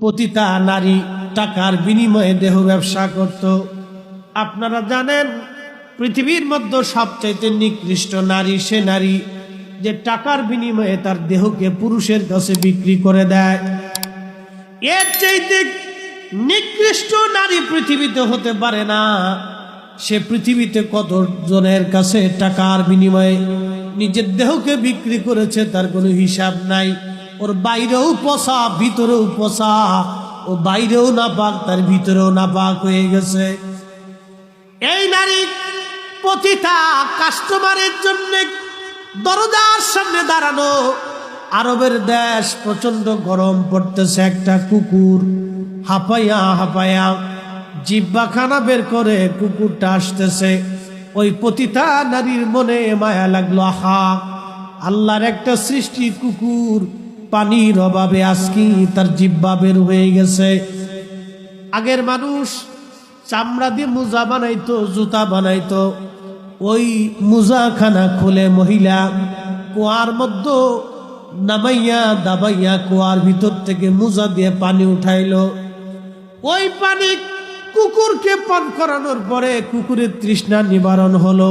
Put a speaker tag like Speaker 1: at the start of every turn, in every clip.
Speaker 1: পতিতা নারী টাকার বিনিময়ে দেহ ব্যবসা করত। আপনারা জানেন, পৃথিবীর মধ্যে সবচাইতে নিকৃষ্ট নারী সে নারী যে টাকার বিনিময়ে তার দেহকে পুরুষের কাছে বিক্রি করে দেয়। এর চাইতে নিকৃষ্ট নারী পৃথিবীতে হতে পারে না। সে পৃথিবীতে কত জনের কাছে টাকার বিনিময়ে নিজের দেহকে বিক্রি করেছে তার কোনো হিসাব নাই। ওর বাইরেও পচা ভিতরেও পচা ও বাইরেও না পাক তার ভিতরেও না পাক হয়ে গেছে। এই নারী পতিতা কাস্টমারের জন্য দরজার সামনে দাঁড়ানো। আরবের দেশ প্রচণ্ড গরম পড়তেছে, একটা কুকুর হাঁপাইয়া হাঁপাইয়া জিব্বাখানা বের করে কুকুরটা আসতেছে। ওই পতিতা নারীর মনে মায়া লাগল, আহা! আল্লাহর একটা সৃষ্টি কুকুর পানির অভাবে আজকি তার জিব্বা বের হয়ে গেছে। আগের মানুষ চামড়া দিয়ে মোজা বানাইতো, জুতা বানাইতো। ওই মুজাখানা খুলে মহিলা কুয়ার মধ্যে নামাইয়া দাবাইয়া কুয়ার ভিতর থেকে মোজা দিয়ে পানি উঠাইলো। ওই পানি কুকুরকে পান করানোর পরে কুকুরের তৃষ্ণা নিবারণ হলো।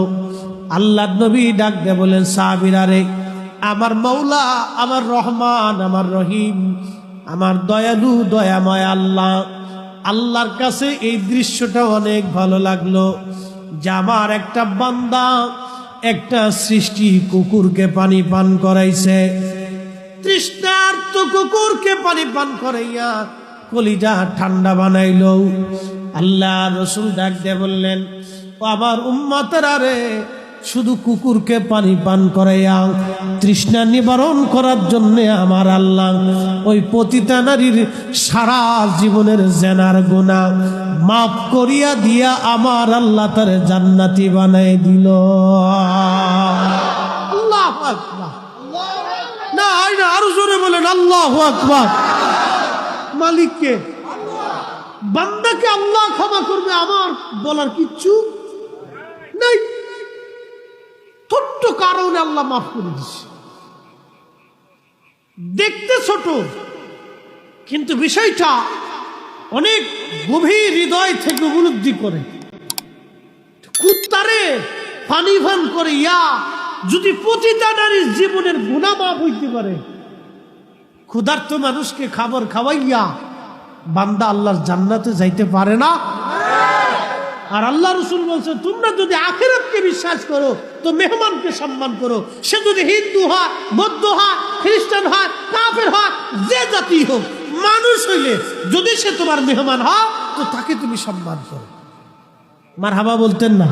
Speaker 1: আল্লাহ নবী ডাক দে বলেন সাবিরারে আমার মৌলা, আমার রহমান, আমার রহিম, আমার দয়ালু, দয়াময় আল্লাহ। আল্লাহর কাছে এই দৃশ্যটা অনেক ভালো লাগল যে আমার একটা বান্দা একটা সৃষ্টি কুকুরকে পানি পান করাইছে। তৃষ্ণার্ত কুকুরকে পানি পান করাইয়া কলিজা ঠান্ডা বানাইল। আল্লাহ রসুল ডাক দিয়ে বললেন আমার উম্মতেরা রে শুধু কুকুরকে পানি পান করাইয়া, তৃষ্ণা নিবারণ করার জন্য আমার আল্লাহ ওই পতিতা নারীর সারা জীবনের জেনার গুণা মাফ করিয়া দিয়া আমার আল্লাহ তার জান্নাতি বানাই দিল। না আরও জোরে বলেন, আল্লাহ মালিককে, বান্দাকে আল্লাহ ক্ষমা করবে, আমার বলার কিচ্ছু আল্লাহ মাফ করে দিচ্ছে দেখতে ছোট, কিন্তু বিষয়টা অনেক গভীর হৃদয় থেকে উপলব্ধি করে। কুত্তারে পানি ভান করে, ইয়া, যদি প্রতিটা নারীর জীবনের গুণা মাপ হইতে পারে, ক্ষুধার্ত মানুষকে খাবার খাওয়াইয়া বান্দা আল্লাহর জান্নাতে যাইতে পারে না। আর আল্লাহ রসুল বলছে, তোমরা যদি আখেরাতকে বিশ্বাস করো, তো মেহমানকে সম্মান করো। সে যদি হিন্দু হয়, বৌদ্ধ হয়, খ্রিস্টান হয়, কাফের হয়, যে জাতি হোক, মানুষ হইলে যদি সে তোমার মেহমান হয়, তো তাকে তুমি সম্মান করো। মার হাবা বলতেন না।